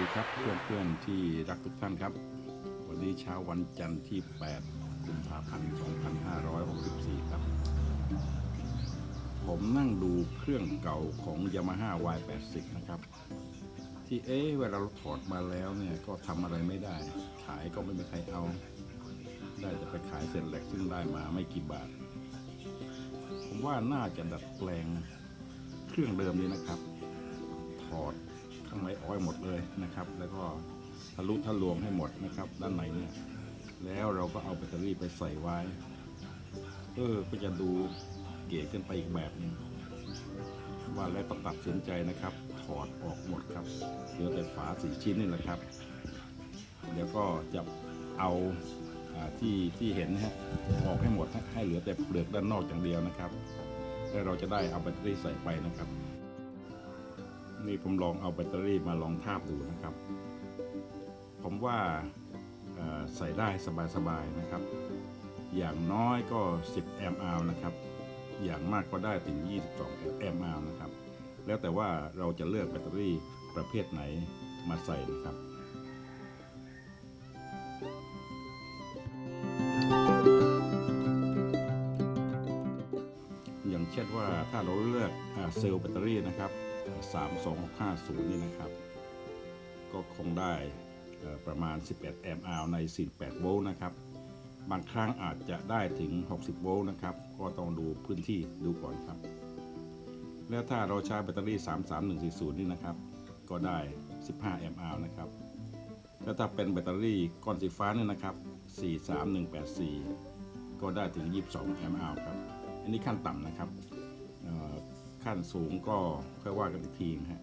ดีครับเพื่อนๆที่รักทุกท่านครับ วันนี้เช้าวันจันทร์ที่ 8 กุมภาพันธ์ 2564 ครับ ผมนั่งดูเครื่องเก่าของ Yamaha Y80 นะครับ ที่เอ๊ะเวลาเราถอดมาแล้วเนี่ยก็ทำอะไรไม่ได้ ขายก็ไม่มีใครเอา ได้แต่ไปขายเศษเหลกซึ่งได้มาไม่กี่บาท ผมว่าน่าจะดัดแปลงเครื่องเดิมนี้นะครับ ถอด ข้างในออยหมดเลยนะครับ แล้วก็ทะลุทะลวงให้หมดนะครับ ด้านในเนี่ยแล้วเราก็เอาแบตเตอรี่ไปใส่ไว้เออก็จะดูเก๋ขึ้นไปอีกแบบนึงว่าแล้วก็ตัดสินใจนะครับ ถอดออกหมดครับเหลือแต่ฝาสีชิ้นนี่แหละครับเดี๋ยวก็จะเอาอที่ที่เห็นนะฮะออกให้หมดให้ให้เหลือแต่เปลือกด้านนอกอย่างเดียวนะครับ แล้วเราจะได้เอาแบตเตอรี่ใส่ไปนะครับ นี่ผมลองเอาแบตเตอรี่มาลองทาบดูนะครับ ผมว่าใส่ได้สบายๆนะครับ อย่างน้อยก็ 10 แอมป์อาวนะครับ อย่างมากก็ได้ถึง 22 แอมป์อาวนะครับ แล้วแต่ว่าเราจะเลือกแบตเตอรี่ประเภทไหนมาใส่นะครับอย่างเช่นว่าถ้าเราเลือกอเซลล์แบตเตอรี่นะครับ 3250 นี่นะครับ ก็คงได้ประมาณ 11 แอมป์อาวใน 48 โวลต์นะครับ บางครั้งอาจจะได้ถึง 60 โวลต์นะครับ ก็ต้องดูพื้นที่ดูก่อนครับ แล้วถ้าเราใช้แบตเตอรี่ 33140 นี่นะครับ ก็ได้ 15 แอมป์อาวนะครับ แล้วถ้าเป็นแบตเตอรี่ก้อนสีฟ้านี่นะครับ 43184 ก็ได้ถึง 22 แอมป์อาวครับ อันนี้ขั้นต่ำนะครับ ขั้นสูงก็ค่อยว่ากันอีกทีนะฮะ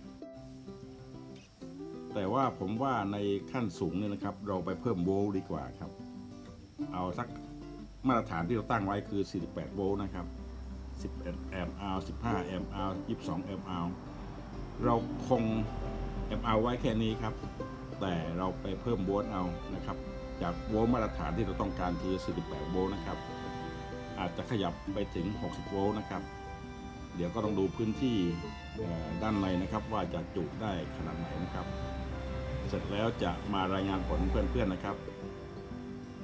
แต่ว่าผมว่าในขั้นสูงเนี่ยนะครับ เราไปเพิ่มโวลต์ดีกว่าครับ เอาสักมาตรฐานที่เราตั้งไว้คือ 48 โวลต์นะครับ 11 แอมป์อาว15 แอมป์อาว22 แอมป์อาวเราคงแอมป์อาวไว้แค่นี้ครับ แต่เราไปเพิ่มโวลต์เอานะครับ จากโวลต์มาตรฐานที่เราต้องการคือ 48 โวลต์นะครับ อาจจะขยับไปถึง 60 โวลต์นะครับ เดี๋ยวก็ต้องดูพื้นที่ด้านในนะครับ ว่าจะจุได้ขนาดไหนนะครับ เสร็จแล้วจะมารายงานผลเพื่อนๆนะครับ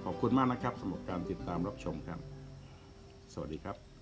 ขอบคุณมากนะครับสำหรับการติดตามรับชมครับ สวัสดีครับ